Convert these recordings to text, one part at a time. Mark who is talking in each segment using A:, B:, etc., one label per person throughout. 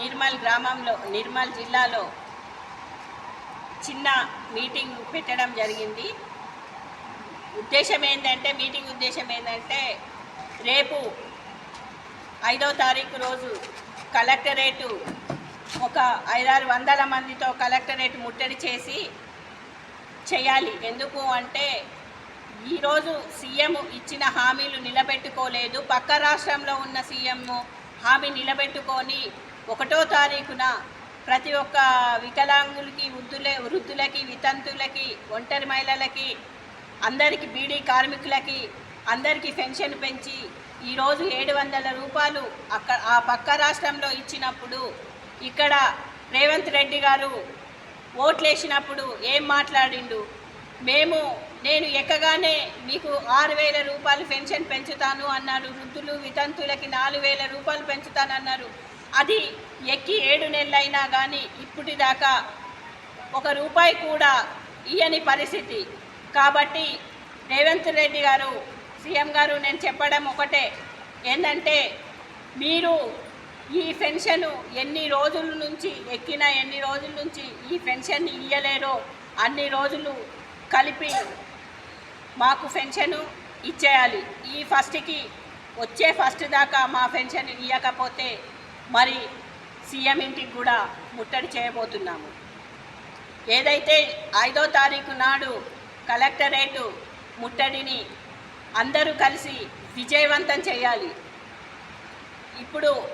A: నిర్మల్ గ్రామంలో నిర్మల్ జిల్లాలో చిన్న మీటింగ్ పెట్టడం జరిగింది. ఉద్దేశం ఏంటంటే మీటింగ్ ఉద్దేశం ఏంటంటే రేపు ఐదో తారీఖు రోజు కలెక్టరేటు ఒక ఐదారు వందల మందితో కలెక్టరేట్ ముట్టడి చేసి చేయాలి. ఎందుకు అంటే ఈరోజు సీఎం ఇచ్చిన హామీలు నిలబెట్టుకోలేదు. పక్క రాష్ట్రంలో ఉన్న సీఎం హామీ నిలబెట్టుకొని ఒకటో తారీఖున ప్రతి ఒక్క వికలాంగులకి వృద్ధులే వృద్ధులకి వితంతులకి ఒంటరి మహిళలకి అందరికీ బీడీ కార్మికులకి అందరికీ పెన్షన్ పెంచి ఈరోజు ఏడు వందల రూపాయలు అక్కడ ఆ పక్క రాష్ట్రంలో ఇచ్చినప్పుడు ఇక్కడ రేవంత్ రెడ్డి గారు ఓట్లేసినప్పుడు ఏం మాట్లాడిండు? మేము నేను ఎక్కగానే మీకు ఆరు వేల రూపాయలు పెన్షన్ పెంచుతాను అన్నారు. వృద్ధులు వితంతులకి నాలుగు వేల రూపాయలు పెంచుతానన్నారు. అది ఎక్కి ఏడు నెలలైనా కానీ ఇప్పటిదాకా ఒక రూపాయి కూడా ఇయ్యని పరిస్థితి. కాబట్టి రేవంత్ రెడ్డి గారు సీఎం గారు నేను చెప్పడం ఒకటే. ఏంటంటే మీరు ఈ పెన్షన్ ఎన్ని రోజుల నుంచి ఎక్కిన ఎన్ని రోజుల నుంచి ఈ పెన్షన్ ఇయ్యలేరో అన్ని రోజులు కలిపి మాకు పెన్షన్ ఇచ్చేయాలి. ఈ ఫస్ట్కి వచ్చే ఫస్ట్ దాకా మా పెన్షన్ ఇవ్వకపోతే మరి సీఎం ఇంటికి కూడా ముట్టడి చేయబోతున్నాము. ఏదైతే ఐదో తారీఖు నాడు కలెక్టరేటు ముట్టడిని అందరూ కలిసి విజయవంతం చేయాలి. ఇప్పుడు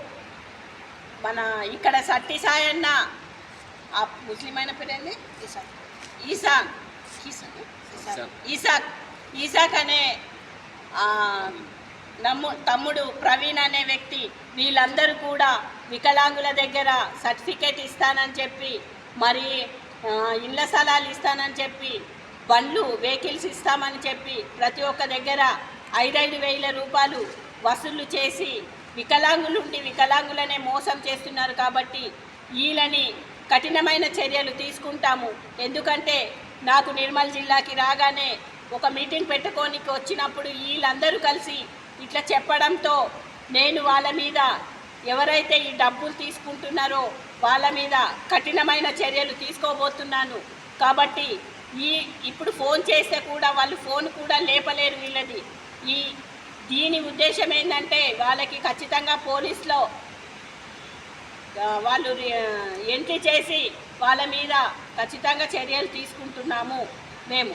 A: మన ఇక్కడ సట్టి సాయన్న ఆ ముస్లిం అయిన పేరేంది ఈసాక్. ఈసాక్. ఈసాక్? ఈసాక్. ఈసాక్. అనే నమ్ము తమ్ముడు ప్రవీణ్ అనే వ్యక్తి వీళ్ళందరూ కూడా వికలాంగుల దగ్గర సర్టిఫికేట్ ఇస్తానని చెప్పి మరి ఇళ్ళ స్థలాలు ఇస్తానని చెప్పి బండ్లు వెహికల్స్ ఇస్తామని చెప్పి ప్రతి ఒక్క దగ్గర ఐదైదు వేల రూపాయలు వసూలు చేసి వికలాంగులుండి వికలాంగులనే మోసం చేస్తున్నారు కాబట్టి వీళ్ళని కఠినమైన చర్యలు తీసుకుంటాము. ఎందుకంటే నాకు నిర్మల్ జిల్లాకి రాగానే ఒక మీటింగ్ పెట్టుకోనికి వచ్చినప్పుడు వీళ్ళందరూ కలిసి ఇట్లా చెప్పడంతో నేను వాళ్ళ మీద ఎవరైతే ఈ డబ్బులు తీసుకుంటున్నారో వాళ్ళ మీద కఠినమైన చర్యలు తీసుకోబోతున్నాను. కాబట్టి ఈ ఇప్పుడు ఫోన్ చేస్తే కూడా వాళ్ళు ఫోన్ కూడా లేపలేరు వీళ్ళది ఈ దీని ఉద్దేశం ఏంటంటే వాళ్ళకి ఖచ్చితంగా పోలీసులో వాళ్ళు ఎంట్రీ చేసి వాళ్ళ మీద ఖచ్చితంగా చర్యలు తీసుకుంటున్నాము మేము.